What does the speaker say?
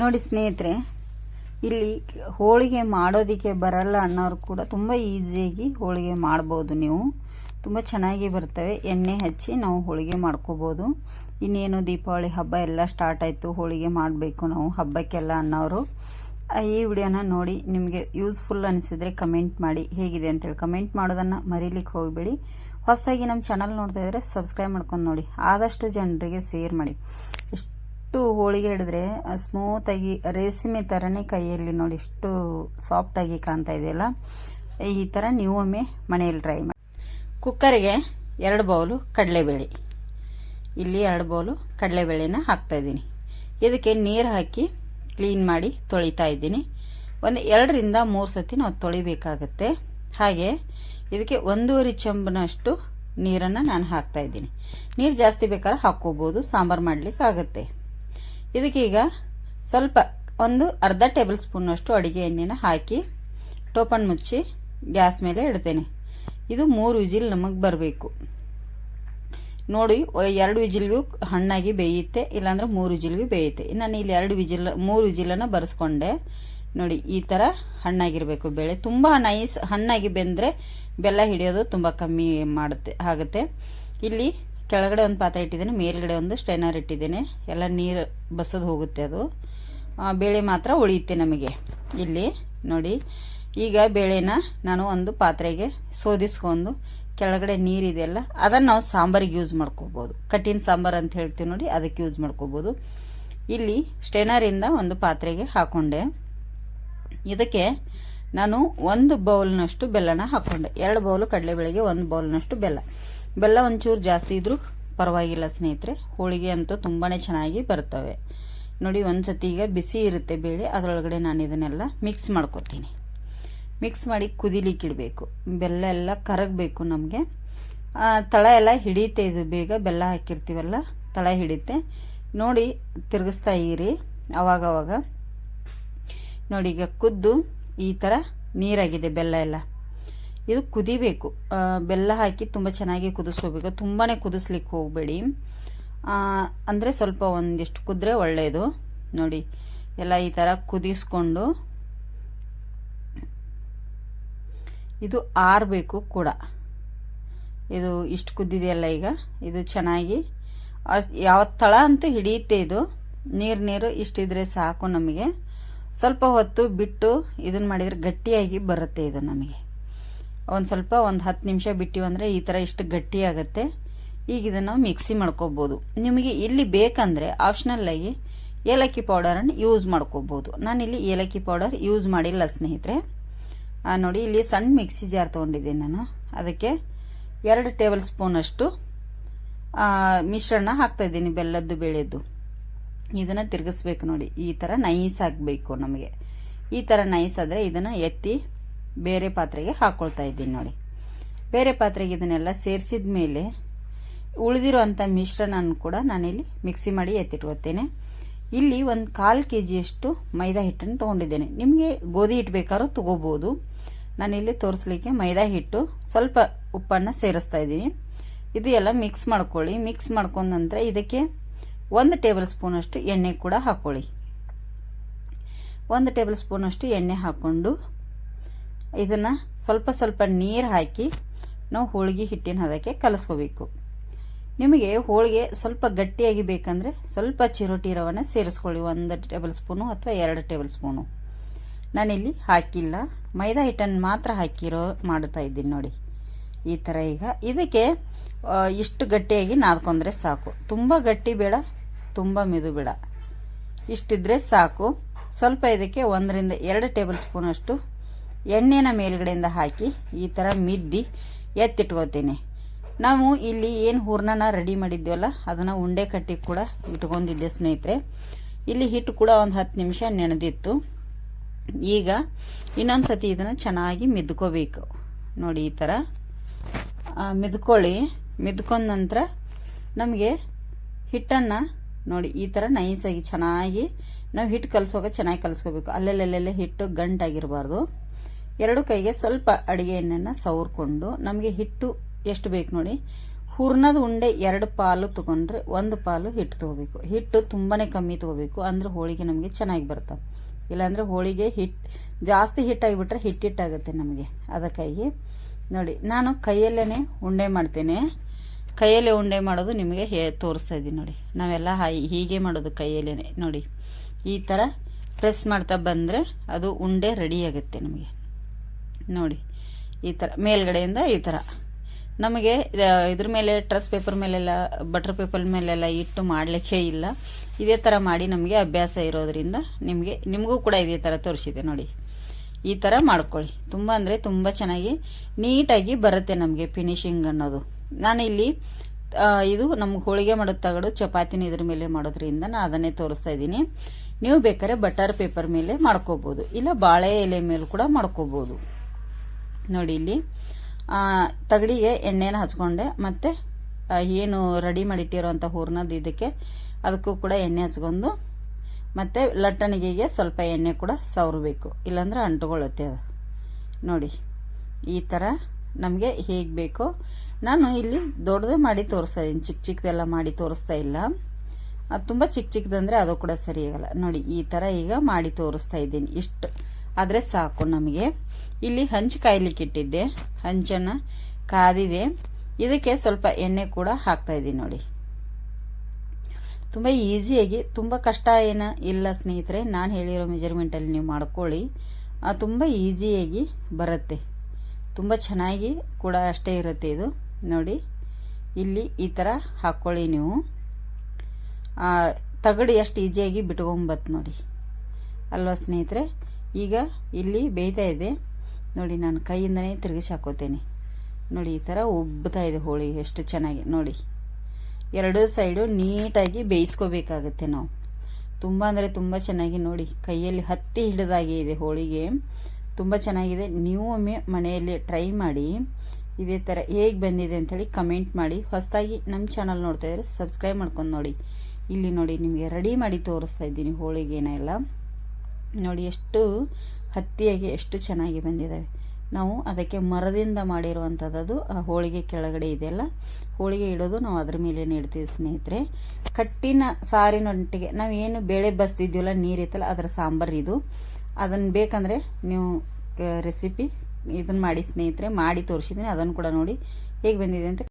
ನೋಡಿ ಸ್ನೇಹಿತರೆ, ಇಲ್ಲಿ ಹೋಳಿಗೆ ಮಾಡೋದಕ್ಕೆ ಬರಲ್ಲ ಅನ್ನೋರು ಕೂಡ ತುಂಬ ಈಸಿಯಾಗಿ ಹೋಳಿಗೆ ಮಾಡ್ಬೋದು ನೀವು. ತುಂಬ ಚೆನ್ನಾಗಿ ಬರ್ತವೆ. ಎಣ್ಣೆ ಹಚ್ಚಿ ನಾವು ಹೋಳಿಗೆ ಮಾಡ್ಕೋಬೋದು. ಇನ್ನೇನು ದೀಪಾವಳಿ ಹಬ್ಬ ಎಲ್ಲ ಸ್ಟಾರ್ಟ್ ಆಯಿತು, ಹೋಳಿಗೆ ಮಾಡಬೇಕು ನಾವು ಹಬ್ಬಕ್ಕೆಲ್ಲ ಅನ್ನೋರು. ಈ ವಿಡಿಯೋನ ನೋಡಿ ನಿಮಗೆ ಯೂಸ್ಫುಲ್ ಅನಿಸಿದರೆ ಕಮೆಂಟ್ ಮಾಡಿ. ಹೇಗಿದೆ ಅಂತೇಳಿ ಕಮೆಂಟ್ ಮಾಡೋದನ್ನು ಮರೀಲಿಕ್ಕೆ ಹೋಗಬೇಡಿ. ಹೊಸದಾಗಿ ನಮ್ಮ ಚಾನಲ್ ನೋಡ್ತಾ ಇದ್ದರೆ ಸಬ್ಸ್ಕ್ರೈಬ್ ಮಾಡ್ಕೊಂಡು ನೋಡಿ. ಆದಷ್ಟು ಜನರಿಗೆ ಶೇರ್ ಮಾಡಿ. ಎಷ್ಟು ಹೋಳಿಗೆ ಹಿಡಿದ್ರೆ ಸ್ಮೂತಾಗಿ ರೇಸಿಮೆ ಥರನೇ ಕೈಯಲ್ಲಿ ನೋಡಿ ಎಷ್ಟು ಸಾಫ್ಟಾಗಿ ಕಾಣ್ತಾ ಇದೆಯಲ್ಲ ಈ ಥರ ನೀವು ಒಮ್ಮೆ ಮನೆಯಲ್ಲಿ ಟ್ರೈ ಮಾಡಿ. ಕುಕ್ಕರಿಗೆ ಎರಡು ಬೌಲು ಕಡಲೆಬೇಳೆ. ಇಲ್ಲಿ ಎರಡು ಬೌಲು ಕಡಲೆಬೇಳೆನ ಹಾಕ್ತಾ ಇದ್ದೀನಿ. ಇದಕ್ಕೆ ನೀರು ಹಾಕಿ ಕ್ಲೀನ್ ಮಾಡಿ ತೊಳಿತಾ ಇದ್ದೀನಿ. ಒಂದು ಎರಡರಿಂದ ಮೂರು ಸತಿ ನಾವು ತೊಳಿಬೇಕಾಗತ್ತೆ. ಹಾಗೆ ಇದಕ್ಕೆ ಒಂದೂವರೆ ಚಂಬನಷ್ಟು ನೀರನ್ನು ನಾನು ಹಾಕ್ತಾ ಇದ್ದೀನಿ. ನೀರು ಜಾಸ್ತಿ ಬೇಕಾದ್ರೆ ಹಾಕ್ಕೋಬೋದು, ಸಾಂಬಾರು ಮಾಡ್ಲಿಕ್ಕೆ ಆಗುತ್ತೆ ಇದಕ್ಕೆ ಈಗ ಸ್ವಲ್ಪ ಒಂದು ಅರ್ಧ ಟೇಬಲ್ ಸ್ಪೂನಷ್ಟು ಅಡುಗೆ ಎಣ್ಣೆನ ಹಾಕಿ ಟೋಪನ್ ಮುಚ್ಚಿ ಗ್ಯಾಸ್ ಮೇಲೆ ಇಡ್ತೇನೆ. ಇದು ಮೂರು ವಿಜಿಲ್ ನಮಗೆ ಬರಬೇಕು. ನೋಡಿ ಎರಡು ವಿಜಿಲ್ಗೂ ಹಣ್ಣಾಗಿ ಬೇಯುತ್ತೆ, ಇಲ್ಲಾಂದ್ರೆ ಮೂರು ವಿಜಿಲ್ಗೂ ಬೇಯುತ್ತೆ. ನಾನು ಇಲ್ಲಿ ಎರಡು ವಿಜಿಲ್, ಮೂರು ವಿಜಿಲನ್ನು ಬರೆಸ್ಕೊಂಡೆ. ನೋಡಿ, ಈ ಥರ ಹಣ್ಣಾಗಿರಬೇಕು ಬೆಳೆ. ತುಂಬ ನೈಸ್ ಹಣ್ಣಾಗಿ ಬೆಂದರೆ ಬೆಲ್ಲ ಹಿಡಿಯೋದು ತುಂಬ ಕಮ್ಮಿ ಮಾಡುತ್ತೆ, ಆಗುತ್ತೆ. ಇಲ್ಲಿ ಕೆಳಗಡೆ ಒಂದು ಪಾತ್ರೆ ಇಟ್ಟಿದ್ದೀನಿ, ಮೇಲ್ಗಡೆ ಒಂದು ಸ್ಟೈನರ್ ಇಟ್ಟಿದ್ದೀನಿ. ಎಲ್ಲ ನೀರು ಬಸದು ಹೋಗುತ್ತೆ ಅದು. ಬೇಳೆ ಮಾತ್ರ ಉಳಿಯುತ್ತೆ ನಮಗೆ. ಇಲ್ಲಿ ನೋಡಿ, ಈಗ ಬೇಳೆನ ನಾನು ಒಂದು ಪಾತ್ರೆಗೆ ಸೋದಿಸ್ಕೊಂಡು ಕೆಳಗಡೆ ನೀರಿದೆಯಲ್ಲ, ಅದನ್ನು ನಾವು ಸಾಂಬಾರಿಗೆ ಯೂಸ್ ಮಾಡ್ಕೋಬೋದು. ಕಠಿಣ ಸಾಂಬಾರು ಅಂತ ಹೇಳ್ತೀವಿ ನೋಡಿ, ಅದಕ್ಕೆ ಯೂಸ್ ಮಾಡ್ಕೋಬೋದು. ಇಲ್ಲಿ ಸ್ಟೇನರಿಂದ ಒಂದು ಪಾತ್ರೆಗೆ ಹಾಕೊಂಡೆ. ಇದಕ್ಕೆ ನಾನು ಒಂದು ಬೌಲ್ನಷ್ಟು ಬೆಲ್ಲನ ಹಾಕೊಂಡೆ. ಎರಡು ಬೌಲು ಕಡಲೆಬೇಳೆಗೆ ಒಂದು ಬೌಲ್ನಷ್ಟು ಬೆಲ್ಲ. ಬೆಲ್ಲ ಒಂಚೂರು ಜಾಸ್ತಿ ಇದ್ರೂ ಪರವಾಗಿಲ್ಲ ಸ್ನೇಹಿತರೆ. ಹೋಳಿಗೆ ಅಂತೂ ತುಂಬಾ ಚೆನ್ನಾಗಿ ಬರ್ತವೆ. ನೋಡಿ, ಒಂದ್ಸತಿ ಈಗ ಬಿಸಿ ಇರುತ್ತೆ ಬೇಳೆ. ಅದರೊಳಗಡೆ ನಾನು ಇದನ್ನೆಲ್ಲ ಮಿಕ್ಸ್ ಮಾಡ್ಕೊತೀನಿ. ಮಿಕ್ಸ್ ಮಾಡಿ ಕುದಿಲಿಕ್ಕೆ ಇಡಬೇಕು. ಬೆಲ್ಲ ಎಲ್ಲ ಕರಗಬೇಕು ನಮಗೆ. ತಳ ಎಲ್ಲ ಹಿಡಿಯುತ್ತೆ ಇದು. ಬೇಗ ಬೆಲ್ಲ ಹಾಕಿರ್ತೀವಲ್ಲ, ತಳ ಹಿಡಿಯುತ್ತೆ. ನೋಡಿ, ತಿರುಗಿಸ್ತಾ ಇರಿ. ಅವಾಗವಾಗ. ನೋಡಿ, ಈಗ ಕುದ್ದು ಈ ಥರ ನೀರಾಗಿದೆ ಬೆಲ್ಲ ಎಲ್ಲ. ಇದು ಕುದಿಬೇಕು. ಬೆಲ್ಲ ಹಾಕಿ ತುಂಬ ಚೆನ್ನಾಗಿ ಕುದಿಸ್ಕೋಬೇಕು. ತುಂಬಾ ಕುದಿಸ್ಲಿಕ್ಕೆ ಹೋಗಬೇಡಿ. ಅಂದರೆ ಸ್ವಲ್ಪ ಒಂದಿಷ್ಟು ಕುದ್ರೆ ಒಳ್ಳೆಯದು ನೋಡಿ, ಎಲ್ಲ ಈ ಥರ ಕುದಿಸ್ಕೊಂಡು ಇದು ಆರಬೇಕು ಕೂಡ. ಇದು ಇಷ್ಟು ಕುದ್ದಿದೆಯಲ್ಲ ಈಗ? ಇದು ಚೆನ್ನಾಗಿ. ಯಾವ ತಳ ಅಂತೂ ಹಿಡಿಯುತ್ತೆ ಇದು. ನೀರು ನೀರು ಇಷ್ಟಿದ್ರೆ ಸಾಕು ನಮಗೆ. ಸ್ವಲ್ಪ ಹೊತ್ತು ಬಿಟ್ಟು ಇದನ್ನ ಮಾಡಿದ್ರೆ ಗಟ್ಟಿಯಾಗಿ ಬರುತ್ತೆ ಇದು ನಮಗೆ. ಒಂದು ಸ್ವಲ್ಪ ಒಂದು ಹತ್ತು ನಿಮಿಷ ಬಿಟ್ಟಿವಂದ್ರೆ ಈ ಥರ ಇಷ್ಟು ಗಟ್ಟಿ ಆಗುತ್ತೆ. ಈಗ ಇದನ್ನು ನಾವು ಮಿಕ್ಸಿ ಮಾಡ್ಕೋಬೋದು. ನಿಮಗೆ ಇಲ್ಲಿ ಬೇಕಂದ್ರೆ ಆಪ್ಷನಲ್ ಆಗಿ ಏಲಕ್ಕಿ ಪೌಡರನ್ನು ಯೂಸ್ ಮಾಡ್ಕೋಬೋದು. ನಾನಿಲ್ಲಿ ಏಲಕ್ಕಿ ಪೌಡರ್ ಯೂಸ್ ಮಾಡಿಲ್ಲ ಸ್ನೇಹಿತರೆ. ನೋಡಿ, ಇಲ್ಲಿ ಸಣ್ಣ ಮಿಕ್ಸಿ ಜಾರ್ ತೊಗೊಂಡಿದ್ದೀನಿ ನಾನು. ಅದಕ್ಕೆ ಎರಡು ಟೇಬಲ್ ಸ್ಪೂನಷ್ಟು ಮಿಶ್ರಣ ಹಾಕ್ತಾ ಇದ್ದೀನಿ, ಬೆಲ್ಲದ್ದು, ಬೇಳೆದ್ದು. ಇದನ್ನು ತಿರುಗಿಸ್ಬೇಕು ನೋಡಿ. ಈ ಥರ ನೈಸ್ ಆಗಬೇಕು ನಮಗೆ. ಈ ಥರ ನೈಸ್ ಆದರೆ ಇದನ್ನು ಎತ್ತಿ ಬೇರೆ ಪಾತ್ರೆಗೆ ಹಾಕ್ಕೊಳ್ತಾ ಇದ್ದೀನಿ ನೋಡಿ. ಬೇರೆ ಪಾತ್ರೆಗೆ ಇದನ್ನೆಲ್ಲ ಸೇರಿಸಿದ ಮೇಲೆ ಉಳಿದಿರುವಂಥ ಮಿಶ್ರಣನ ಕೂಡ ನಾನಿಲ್ಲಿ ಮಿಕ್ಸಿ ಮಾಡಿ ಎತ್ತಿಟ್ಕೋತೇನೆ. ಇಲ್ಲಿ ಒಂದು ಕಾಲು ಕೆ ಜಿಯಷ್ಟು ಮೈದಾ ಹಿಟ್ಟನ್ನು ತೊಗೊಂಡಿದ್ದೇನೆ. ನಿಮಗೆ ಗೋಧಿ ಹಿಟ್ಟು ಬೇಕಾದ್ರೂ ತೊಗೋಬೋದು. ನಾನಿಲ್ಲಿ ತೋರಿಸ್ಲಿಕ್ಕೆ ಮೈದಾ ಹಿಟ್ಟು ಸ್ವಲ್ಪ ಉಪ್ಪನ್ನು ಸೇರಿಸ್ತಾ ಇದ್ದೀನಿ. ಇದು ಎಲ್ಲ ಮಿಕ್ಸ್ ಮಾಡ್ಕೊಳ್ಳಿ. ಮಿಕ್ಸ್ ಮಾಡ್ಕೊಂಡ ನಂತರ ಇದಕ್ಕೆ ಒಂದು ಟೇಬಲ್ ಸ್ಪೂನಷ್ಟು ಎಣ್ಣೆ ಕೂಡ ಹಾಕ್ಕೊಳ್ಳಿ ಒಂದು ಟೇಬಲ್ ಸ್ಪೂನಷ್ಟು ಎಣ್ಣೆ ಹಾಕ್ಕೊಂಡು ಇದನ್ನು ಸ್ವಲ್ಪ ಸ್ವಲ್ಪ ನೀರು ಹಾಕಿ ನಾವು ಹೋಳಿಗೆ ಹಿಟ್ಟಿನ ಹದಕ್ಕೆ ಕಲಿಸ್ಕೋಬೇಕು. ನಿಮಗೆ ಹೋಳಿಗೆ ಸ್ವಲ್ಪ ಗಟ್ಟಿಯಾಗಿ ಬೇಕಂದ್ರೆ ಸ್ವಲ್ಪ ಚಿರೋಟಿ ರವನ್ನ ಸೇರಿಸ್ಕೊಳ್ಳಿ. ಒಂದು ಟೇಬಲ್ ಸ್ಪೂನು ಅಥವಾ ಎರಡು ಟೇಬಲ್ ಸ್ಪೂನು. ನಾನಿಲ್ಲಿ ಹಾಕಿಲ್ಲ. ಮೈದಾ ಹಿಟ್ಟನ್ನು ಮಾತ್ರ ಹಾಕಿರೋ ಮಾಡ್ತಾ ಇದ್ದೀನಿ ನೋಡಿ. ಈ ಥರ ಈಗ ಇದಕ್ಕೆ ಇಷ್ಟು ಗಟ್ಟಿಯಾಗಿ ನಾದ್ಕೊಂಡ್ರೆ ಸಾಕು. ತುಂಬ ಗಟ್ಟಿ ಬೇಡ, ತುಂಬ ಮೆದು ಬೇಡ. ಇಷ್ಟಿದ್ರೆ ಸಾಕು. ಸ್ವಲ್ಪ ಇದಕ್ಕೆ ಒಂದರಿಂದ ಎರಡು ಟೇಬಲ್ ಸ್ಪೂನಷ್ಟು ಎಣ್ಣೆನ ಮೇಲ್ಗಡೆಯಿಂದ ಹಾಕಿ ಈ ಥರ ಮಿದ್ದಿ ಎತ್ತಿಟ್ಕೋತೀನಿ. ನಾವು ಇಲ್ಲಿ ಏನು ಹೂರ್ಣನ ರೆಡಿ ಮಾಡಿದ್ವಲ್ಲ, ಅದನ್ನು ಉಂಡೆ ಕಟ್ಟಿ ಕೂಡ ಇಟ್ಕೊಂಡಿದ್ದೆ ಸ್ನೇಹಿತರೆ. ಇಲ್ಲಿ ಹಿಟ್ಟು ಕೂಡ ಒಂದು ಹತ್ತು ನಿಮಿಷ ನೆನೆದಿತ್ತು. ಈಗ ಇನ್ನೊಂದು ಸತಿ ಇದನ್ನು ಚೆನ್ನಾಗಿ ಮಿದ್ಕೋಬೇಕು. ನೋಡಿ ಈ ಥರ ಮಿದ್ಕೊಳ್ಳಿ. ಮಿದ್ಕೊಂಡ ನಂತರ ನಮಗೆ ಹಿಟ್ಟನ್ನು ನೋಡಿ ಈ ಥರ ನೈಸಾಗಿ ಚೆನ್ನಾಗಿ ನಾವು ಹಿಟ್ಟು ಕಲಿಸುವಾಗ ಚೆನ್ನಾಗಿ ಕಲಿಸ್ಕೋಬೇಕು. ಅಲ್ಲೆಲ್ಲೆಲ್ಲೆಲ್ಲ ಹಿಟ್ಟು ಗಂಟಾಗಿರಬಾರ್ದು. ಎರಡು ಕೈಗೆ ಸ್ವಲ್ಪ ಅಡಿಗೆ ಎಣ್ಣೆನ ಸವರ್ಕೊಂಡು ನಮಗೆ ಹಿಟ್ಟು ಎಷ್ಟು ಬೇಕು ನೋಡಿ. ಹೂರ್ಣದ ಉಂಡೆ ಎರಡು ಪಾಲು ತಗೊಂಡ್ರೆ ಒಂದು ಪಾಲು ಹಿಟ್ಟು ತಗೋಬೇಕು. ಹಿಟ್ಟು ತುಂಬಾನೇ ಕಮ್ಮಿ ತಗೋಬೇಕು. ಅಂದ್ರೆ ಹೋಳಿಗೆ ನಮಗೆ ಚೆನ್ನಾಗಿ ಬರ್ತವೆ ಇಲ್ಲಾಂದ್ರೆ ಹೋಳಿಗೆ ಹಿಟ್ಟು ಜಾಸ್ತಿ ಹಿಟ್ಟಾಗಿಬಿಟ್ರೆ ಹಿಟ್ಟಿಟ್ಟಾಗುತ್ತೆ ನಮಗೆ. ಅದಕ್ಕಾಗಿ ನೋಡಿ, ನಾನು ಕೈಯಲ್ಲೇ ಉಂಡೆ ಮಾಡ್ತೇನೆ. ಕೈಯಲ್ಲೇ ಉಂಡೆ ಮಾಡೋದು ನಿಮಗೆ ಹೇ, ತೋರಿಸ್ತಾ ಇದ್ದೀನಿ ನೋಡಿ. ನಾವೆಲ್ಲ ಹೀಗೆ ಮಾಡೋದು ಕೈಯಲ್ಲೇ ನೋಡಿ, ಈ ಥರ ಪ್ರೆಸ್ ಮಾಡ್ತಾ ಬಂದರೆ ಅದು ಉಂಡೆ ರೆಡಿ ಆಗುತ್ತೆ ನಮಗೆ. ನೋಡಿ, ಈ ಥರ ಮೇಲ್ಗಡೆಯಿಂದ ಈ ಥರ ನಮಗೆ, ಇದ- ಇದ್ರ ಮೇಲೆ ಟ್ರಸ್ ಪೇಪರ್ ಮೇಲೆಲ್ಲ ಬಟರ್ ಪೇಪರ್ ಮೇಲೆಲ್ಲ ಇಟ್ಟು ಮಾಡಲಿಕ್ಕೆ ಇಲ್ಲ. ಇದೇ ಥರ ಮಾಡಿ ನಮಗೆ ಅಭ್ಯಾಸ ಇರೋದ್ರಿಂದ ನಿಮಗೆ, ನಿಮಗೂ ಕೂಡ ಇದೇ ಥರ ತೋರಿಸಿದೆ ನೋಡಿ. ಈ ಥರ ಮಾಡ್ಕೊಳ್ಳಿ. ತುಂಬ ಅಂದರೆ ತುಂಬ ಚೆನ್ನಾಗಿ ನೀಟಾಗಿ ಬರುತ್ತೆ ನಮಗೆ ಫಿನಿಶಿಂಗ್ ಅನ್ನೋದು. ನಾನು ಇಲ್ಲಿ ಇದು ನಮ್ಗೆ ಹೋಳಿಗೆ ಮಾಡೋದು ತಗಡು, ಚಪಾತಿನ ಇದ್ರ ಮೇಲೆ ಮಾಡೋದ್ರಿಂದ ನಾನು ಅದನ್ನೇ ತೋರಿಸ್ತಾ ಇದ್ದೀನಿ. ನೀವು ಬೇಕಾದ್ರೆ ಬಟರ್ ಪೇಪರ್ ಮೇಲೆ ಮಾಡ್ಕೋಬೋದು. ಇಲ್ಲ ಬಾಳೆ ಎಲೆ ಮೇಲೆ ಕೂಡ ಮಾಡ್ಕೋಬೋದು. ನೋಡಿ ಇಲ್ಲಿ. ತಗಡಿಗೆ ಎಣ್ಣೆನ ಹಚ್ಕೊಂಡೆ. ಮತ್ತೆ ಏನು ರೆಡಿ ಮಾಡಿಟ್ಟಿರೋಂಥ ಹೂರ್ಣದ ಇದಕ್ಕೆ ಅದಕ್ಕೂ ಕೂಡ ಎಣ್ಣೆ ಹಚ್ಕೊಂಡು, ಮತ್ತೆ ಲಟ್ಟಣಿಗೆಗೆ ಸ್ವಲ್ಪ ಎಣ್ಣೆ ಕೂಡ ಸವರಬೇಕು. ಇಲ್ಲಾಂದ್ರೆ ಅಂಟುಕೊಳ್ಳುತ್ತೆ ಅದು. ನೋಡಿ, ಈ ಥರ ನಮಗೆ ಹೇಗೆ ಬೇಕೋ, ನಾನು ಇಲ್ಲಿ ದೊಡ್ಡದೇ ಮಾಡಿ ತೋರಿಸ್ತಾ ಇದ್ದೀನಿ. ಚಿಕ್ಕ ಚಿಕ್ಕದೆಲ್ಲ ಮಾಡಿ ತೋರಿಸ್ತಾ ಇಲ್ಲ. ಅದು ತುಂಬ ಚಿಕ್ಕ ಚಿಕ್ಕದಂದ್ರೆ ಅದು ಕೂಡ ಸರಿಯಾಗಲ್ಲ ನೋಡಿ, ಈ ಥರ ಈಗ ಮಾಡಿ ತೋರಿಸ್ತಾ ಇದ್ದೀನಿ. ಇಷ್ಟು. ಆದರೆ ಸಾಕು ನಮಗೆ. ಇಲ್ಲಿ ಹಂಚು ಕಾಯ್ಲಿಕ್ಕೆ ಇಟ್ಟಿದ್ದೆ. ಹಂಚನ್ನು ಕಾದಿದೆ. ಇದಕ್ಕೆ ಸ್ವಲ್ಪ ಎಣ್ಣೆ ಕೂಡ ಹಾಕ್ತಾ ಇದ್ದೀನಿ ನೋಡಿ. ತುಂಬ ಈಸಿಯಾಗಿ ತುಂಬ ಕಷ್ಟ ಏನ ಇಲ್ಲ ಸ್ನೇಹಿತರೆ, ನಾನು ಹೇಳಿರೋ ಮೆಜರ್ಮೆಂಟಲ್ಲಿ ನೀವು ಮಾಡ್ಕೊಳ್ಳಿ. ತುಂಬ ಈಸಿಯಾಗಿ ಬರುತ್ತೆ. ತುಂಬ ಚೆನ್ನಾಗಿ ಕೂಡ ಅಷ್ಟೇ ಇರುತ್ತೆ ಇದು. ನೋಡಿ, ಇಲ್ಲಿ ಈ ಥರ ಹಾಕ್ಕೊಳ್ಳಿ ನೀವು. ತಗಡಿ ತಗಡು ಎಷ್ಟು ಈಸಿಯಾಗಿ ಬಿಟ್ಕೊಂಬತ್ತು ನೋಡಿ. ಅಲ್ವಾ ಸ್ನೇಹಿತರೆ? ಈಗ ಇಲ್ಲಿ ಬೇಯ್ತಾ ಇದೆ. ನೋಡಿ, ನಾನು ಕೈಯಿಂದನೇ ತಿರುಗಿಸಿ ಹಾಕೋತೇನೆ. ನೋಡಿ, ಈ ಥರ ಉಬ್ಬುತ್ತಾ ಇದೆ ಹೋಳಿ, ಎಷ್ಟು ಚೆನ್ನಾಗಿ. ನೋಡಿ, ಎರಡು ಸೈಡು ನೀಟಾಗಿ ಬೇಯಿಸ್ಕೋಬೇಕಾಗತ್ತೆ ನಾವು. ತುಂಬ ಅಂದರೆ ತುಂಬ ಚೆನ್ನಾಗಿ ನೋಡಿ, ಕೈಯಲ್ಲಿ ಹತ್ತಿ ಹಿಡಿದಾಗೆ ಇದೆ ಹೋಳಿಗೆ. ತುಂಬ ಚೆನ್ನಾಗಿದೆ. ನೀವು ಒಮ್ಮೆ ಮನೆಯಲ್ಲಿ ಟ್ರೈ ಮಾಡಿ. ಇದೇ ಥರ ಹೇಗೆ ಬಂದಿದೆ ಅಂಥೇಳಿ ಕಮೆಂಟ್ ಮಾಡಿ. ಹೊಸದಾಗಿ ನಮ್ಮ ಚಾನಲ್ ನೋಡ್ತಾ ಇದ್ರೆ ಸಬ್ಸ್ಕ್ರೈಬ್ ಮಾಡ್ಕೊಂಡು ನೋಡಿ. ಇಲ್ಲಿ ನೋಡಿ, ನಿಮಗೆ ರೆಡಿ ಮಾಡಿ ತೋರಿಸ್ತಾ ಇದ್ದೀನಿ ಹೋಳಿಗೆನ ಎಲ್ಲ. ನೋಡಿ, ಎಷ್ಟು ಹತ್ತಿಯಾಗಿ, ಎಷ್ಟು ಚೆನ್ನಾಗಿ ಬಂದಿದ್ದಾವೆ. ನಾವು ಅದಕ್ಕೆ ಮರದಿಂದ ಮಾಡಿರುವಂಥದ್ದು ಆ ಹೋಳಿಗೆ ಕೆಳಗಡೆ ಇದೆಯಲ್ಲ ಹೋಳಿಗೆ ಇಡೋದು ನಾವು ಅದ್ರ ಮೇಲೆ ಇಡ್ತೀವಿ, ಸ್ನೇಹಿತರೆ. ಕಟ್ಟಿನ ಸಾರಿನೊಟ್ಟಿಗೆ ನಾವು ಏನು ಬೇಳೆ ಬಸ್ತಿದ್ದೀವಲ್ಲ ನೀರಿತ್ತಲ್ಲ, ಅದರ ಸಾಂಬಾರು ಇದು. ಅದನ್ನು ಬೇಕಂದರೆ ನೀವು ರೆಸಿಪಿ ಇದನ್ನು ಮಾಡಿ, ಸ್ನೇಹಿತರೆ. ಮಾಡಿ ತೋರಿಸಿದ್ದೀನಿ ಅದನ್ನು ಕೂಡ ನೋಡಿ ಹೇಗೆ ಬಂದಿದೆ ಅಂತ